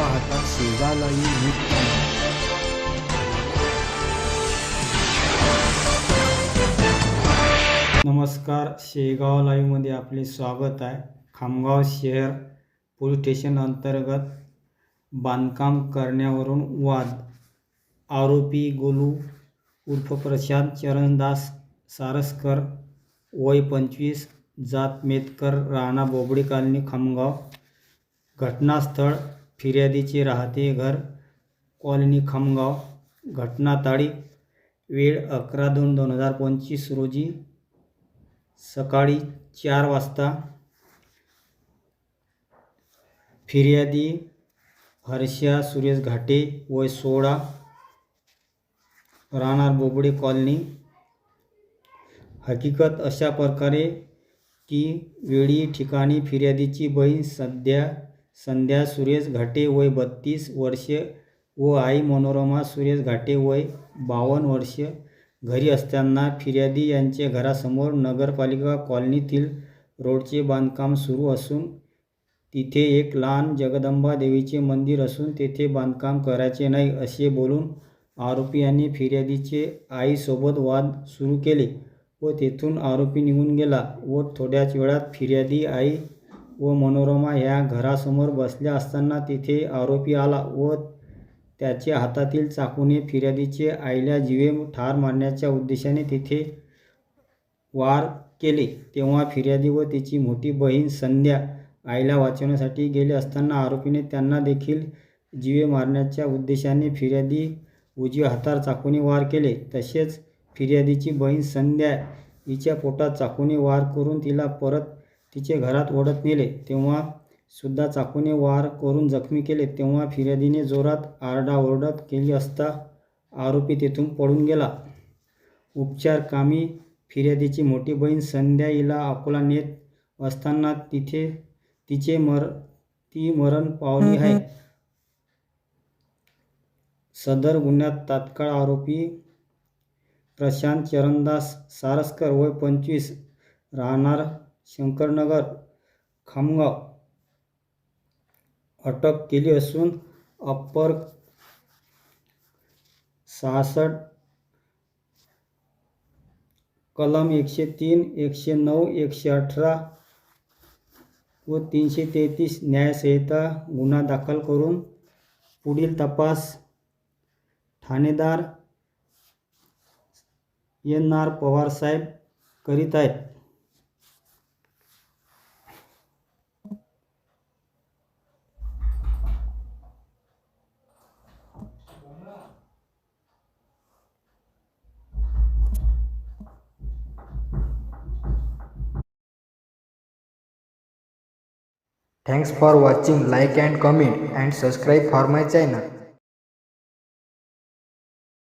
पाहता शेजालाही न्यूज नमस्कार शेगाव लाईव्हमध्ये आपले स्वागत आहे. खामगाव शहर पोलीस स्टेशन अंतर्गत बांधकाम करण्यावरून वाद. आरोपी गोलू उर्फ प्रशांत चरणदास सारसकर वय पंचवीस जात मेतकर राणा बोबडे कॉलनी खामगाव. घटनास्थळ फिर्यादीचे राहते घर कॉलनी खामगाव घटना तारीख वेळ अकरा दोन दोन हजार पंचवीस रोजी सकाळी चार वाजता. फिर्यादी हर्षा सुरेश घाटे वय सोळा राहणार बोबडे कॉलनी. हकीकत अशा प्रकारे की वेळी ठिकाणी फिर्यादीची बहीण सध्या संध्या सुरेश घाटे वय बत्तीस वर्षे व आई मनोरमा सुरेश घाटे वय बावन्न वर्षे. घरी असताना फिर्यादी यांचे घरासमोर नगरपालिका कॉलनीतील रोडचे बांधकाम सुरू असून तिथे एक लहान जगदंबा देवीचे मंदिर असून तेथे बांधकाम करायचे नाही असे बोलून आरोपी यांनी फिर्यादीचे आईसोबत वाद सुरू केले व तेथून आरोपी निघून गेला व थोड्याच वेळात फिर्यादी आई व मनोरमा ह्या घरासमोर बसल्या असताना तिथे आरोपी आला व त्याच्या हातातील चाकूने फिर्यादीचे आईला जीवे ठार मारण्याच्या उद्देशाने तिथे वार केले. तेव्हा फिर्यादी व तिची मोठी बहीण संध्या आईला वाचवण्यासाठी गेले असताना आरोपीने त्यांना देखील जीवे मारण्याच्या उद्देशाने फिर्यादी उजव्या हातावर चाकूने वार केले. तसेच फिर्यादीची बहीण संध्या हिच्या पोटात चाकूने वार करून तिला परत तिचे घरात ओढत नेले. तेव्हा सुद्धा चाकूने वार करून जखमी केले. तेव्हा फिर्यादीने जोरात आरडाओरडत केली असता आरोपी तेथून पळून गेला. उपचार कामी फिर्यादीची मोठी बहीण संध्या हिला अकोला नेत असताना तिथे तिचे मर ती मरण पावली आहे. सदर गुन्ह्यात तात्काळ आरोपी प्रशांत चरणदास सारस्कर वय पंचवीस राहणार शंकरनगर खामगाव अटक केली असून अप्पर सहासष्ट कलम एकशे तीन एकशे नऊ एकशे अठरा व तीनशे तेहतीस न्यायसंहिता गुन्हा दाखल करून पुढील तपास ठाणेदार एन आर पवारसाहेब करीत आहेत. Thanks for watching, like and comment and subscribe for my channel.